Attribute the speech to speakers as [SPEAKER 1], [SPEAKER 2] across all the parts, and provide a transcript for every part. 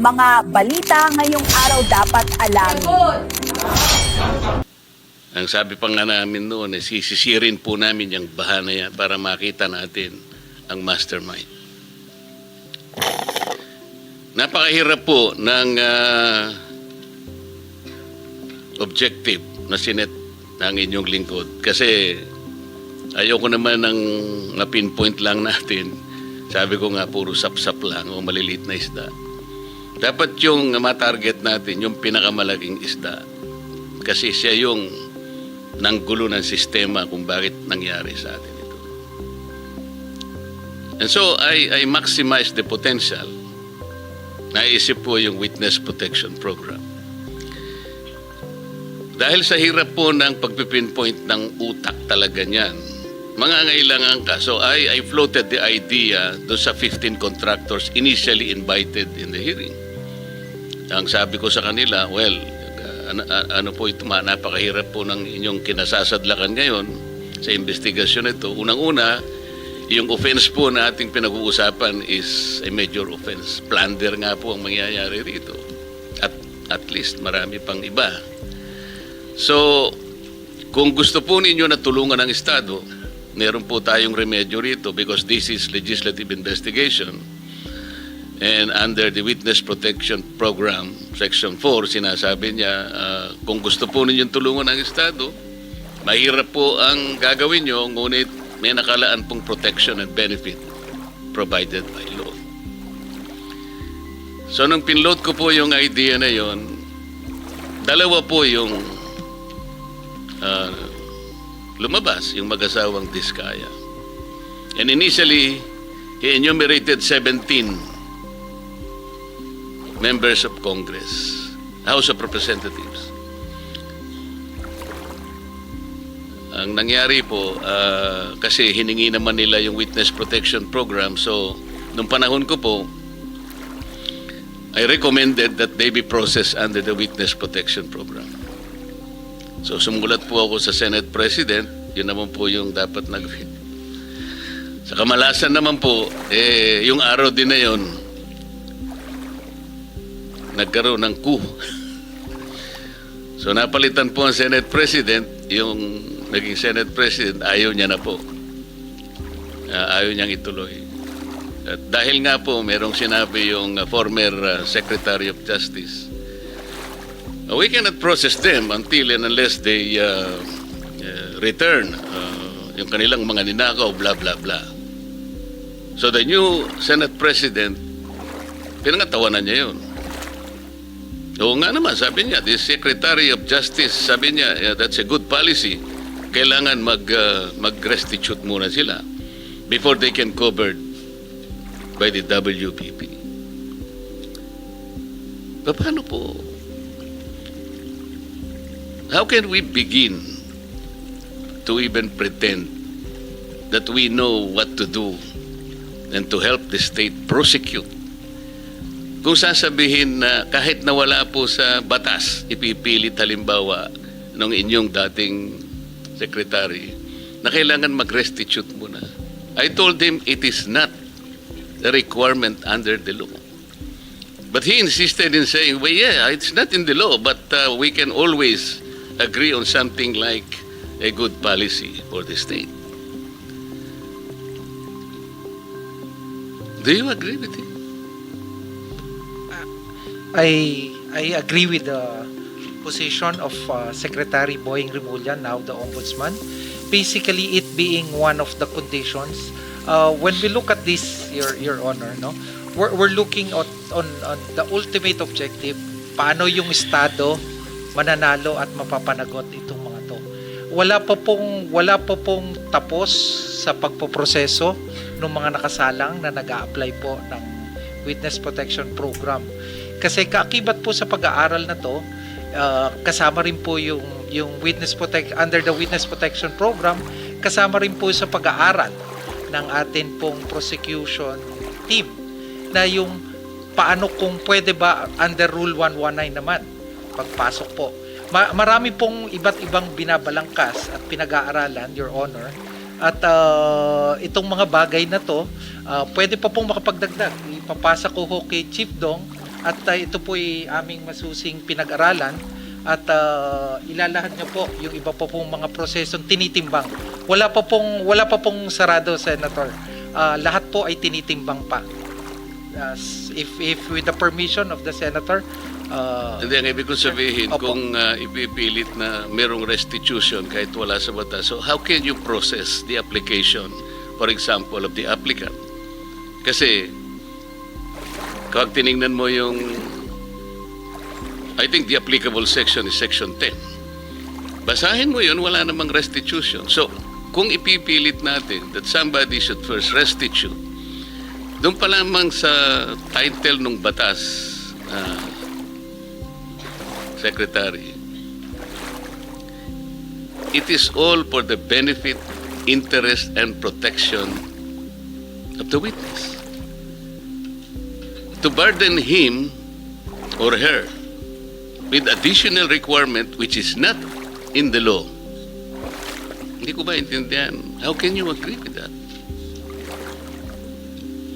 [SPEAKER 1] Mga balita ngayong araw dapat alamin.
[SPEAKER 2] Ang sabi pa nga namin noon, eh, sisisirin po namin yung bahana yan para makita natin ang mastermind. Napakahirap po ng ah, objective na sinet ng inyong lingkod kasi ayoko naman ng na-pinpoint lang natin. Sabi ko nga, puro sapsap lang o maliliit na isda. Dapat yung matarget natin, yung pinakamalaking isda. Kasi siya yung nanggulo ng sistema kung bakit nangyari sa atin ito. And so, I, I maximize the potential. Naisip po yung Witness Protection Program. Dahil sa hirap po ng pagpipinpoint ng utak talaga niyan, mga ngailangan ka. So I, I floated the idea do sa 15 contractors initially invited in the hearing. Ang sabi ko sa kanila, well, ano, ano po ito, napakahirap po ng inyong kinasasadlakan ngayon sa investigasyon ito. Unang-una, yung offense po na ating pinag-uusapan is a major offense. Plunder nga po ang mangyayari rito. At at least marami pang iba. So, kung gusto po ninyo na tulungan ng Estado, meron po tayong remedyo rito because this is legislative investigation. And under the Witness Protection Program, Section 4, sinasabi niya, ah, kung gusto po ninyong tulungan ng Estado, mahirap po ang gagawin nyo, ngunit may nakalaan pong protection and benefit provided by law. So, nung pinload ko po yung idea na yon, dalawa po yung ah, lumabas, yung mag-asawang Diskaya. And initially, he enumerated 17 members of Congress, House of Representatives. Ang nangyari po, ah, kasi hiningi naman nila yung Witness Protection Program, so nung panahon ko po, I recommended that they be processed under the Witness Protection Program. So sumulat po ako sa Senate President, yun naman po yung dapat nag Sa kamalasan naman po, eh, yung araw din na yun, nagkaroon ng coup. So napalitan po ang Senate President, yung naging Senate President, ayaw niya na po. Ah, ayaw niyang ituloy. At dahil nga po, merong sinabi yung uh, former uh, Secretary of Justice, uh, we cannot process them until and unless they uh, uh, return uh, yung kanilang mga ninakaw, blah, blah, blah. So the new Senate President, pinangatawanan niya yun. Oo nga naman, sabi niya, the Secretary of Justice, sabi niya, yeah, that's a good policy. Kailangan mag, uh, mag-restitute muna sila before they can covered by the WPP. Pa- Paano po? How can we begin to even pretend that we know what to do and to help the state prosecute kung sasabihin na kahit nawala po sa batas, ipipilit halimbawa ng inyong dating secretary na kailangan mag-restitute muna. I told him it is not a requirement under the law. But he insisted in saying, well, yeah, it's not in the law, but uh, we can always agree on something like a good policy for the state. Do you agree with him?
[SPEAKER 3] I I agree with the position of uh, Secretary Boying Rimulya, now the Ombudsman. Basically, it being one of the conditions. Uh, when we look at this, Your Your Honor, no, we're, we're looking at, on on the ultimate objective. Paano yung estado mananalo at mapapanagot itong mga to. Wala pa pong wala pa pong tapos sa pagpoproseso ng mga nakasalang na nag apply po ng Witness Protection Program. Kasi kaakibat po sa pag-aaral na to, uh, kasama rin po yung yung witness protect under the witness protection program, kasama rin po sa pag-aaral ng atin pong prosecution team na yung paano kung pwede ba under rule 119 naman pagpasok po. Ma- marami pong iba't ibang binabalangkas at pinag-aaralan, Your Honor. At uh, itong mga bagay na to, uh, pwede pa pong makapagdagdag. Ipapasa ko ho kay Chief Dong At uh, ito po ay aming masusing pinag-aralan at uh, ilalahad niyo po yung iba pa pong mga prosesong tinitimbang. Wala pa pong wala pa pong sarado, Senator. Uh, lahat po ay tinitimbang pa. As if if with the permission of the senator, uh,
[SPEAKER 2] Hindi, ang ibig kong sabihin,
[SPEAKER 3] Opo.
[SPEAKER 2] kung uh, ipipilit na merong restitution kahit wala sa batas, so how can you process the application, for example, of the applicant? Kasi, kapag tinignan mo yung, I think the applicable section is section 10. Basahin mo yun, wala namang restitution. So, kung ipipilit natin that somebody should first restitute, doon pa lamang sa title ng batas, ah, Secretary, it is all for the benefit, interest, and protection of the witness. To burden him or her with additional requirement which is not in the law. Hindi ko ba intindihan? How can you agree with that?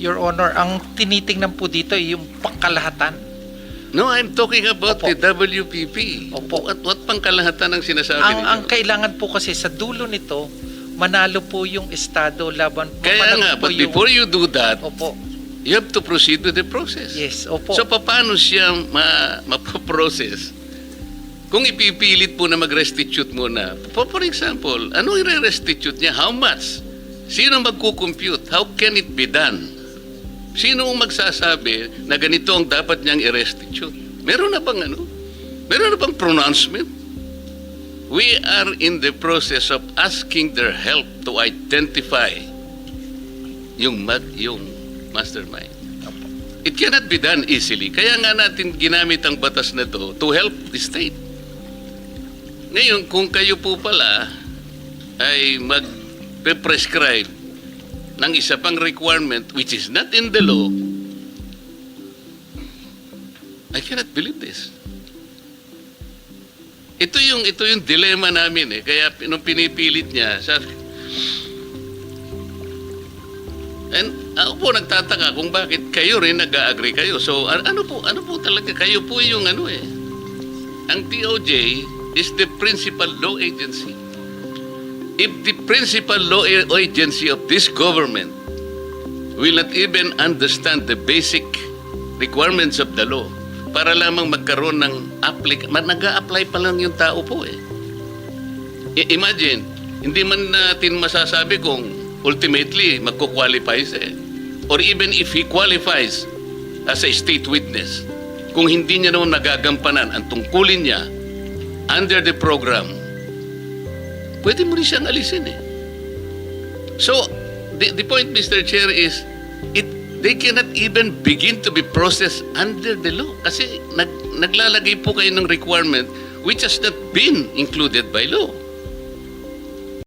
[SPEAKER 3] Your Honor, ang tinitingnan po dito ay yung pangkalahatan.
[SPEAKER 2] No, I'm talking about
[SPEAKER 3] Opo.
[SPEAKER 2] the WPP.
[SPEAKER 3] Opo.
[SPEAKER 2] At what pang kalahatan ang sinasabi
[SPEAKER 3] Ang,
[SPEAKER 2] ninyo?
[SPEAKER 3] ang kailangan po kasi sa dulo nito, manalo po yung Estado laban
[SPEAKER 2] Kaya nga, but before you do that,
[SPEAKER 3] Opo.
[SPEAKER 2] You have to proceed with the process.
[SPEAKER 3] Yes, opo.
[SPEAKER 2] So, paano siya ma mapaprocess? Kung ipipilit po na mag-restitute muna, for, for example, ano i-restitute niya? How much? Sino magkukompute? How can it be done? Sino ang magsasabi na ganito ang dapat niyang i-restitute? Meron na bang ano? Meron na bang pronouncement? We are in the process of asking their help to identify yung mag, yung mastermind. It cannot be done easily. Kaya nga natin ginamit ang batas na to to help the state. Ngayon, kung kayo po pala ay mag-prescribe ng isa pang requirement which is not in the law, I cannot believe this. Ito yung ito yung dilemma namin eh. Kaya nung pinipilit niya, sabi, ako po nagtataka kung bakit kayo rin nag-agree kayo. So ano po ano po talaga kayo po yung ano eh. Ang DOJ is the principal law agency. If the principal law agency of this government will not even understand the basic requirements of the law para lamang magkaroon ng applic nag-a-apply pa lang yung tao po eh. I- imagine, hindi man natin masasabi kung ultimately magko-qualify siya eh. Or even if he qualifies as a state witness, kung hindi niya naman nagagampanan ang tungkulin niya under the program, pwede mo rin siyang alisin eh. So, the, the point, Mr. Chair, is it they cannot even begin to be processed under the law kasi nag, naglalagay po kayo ng requirement which has not been included by law.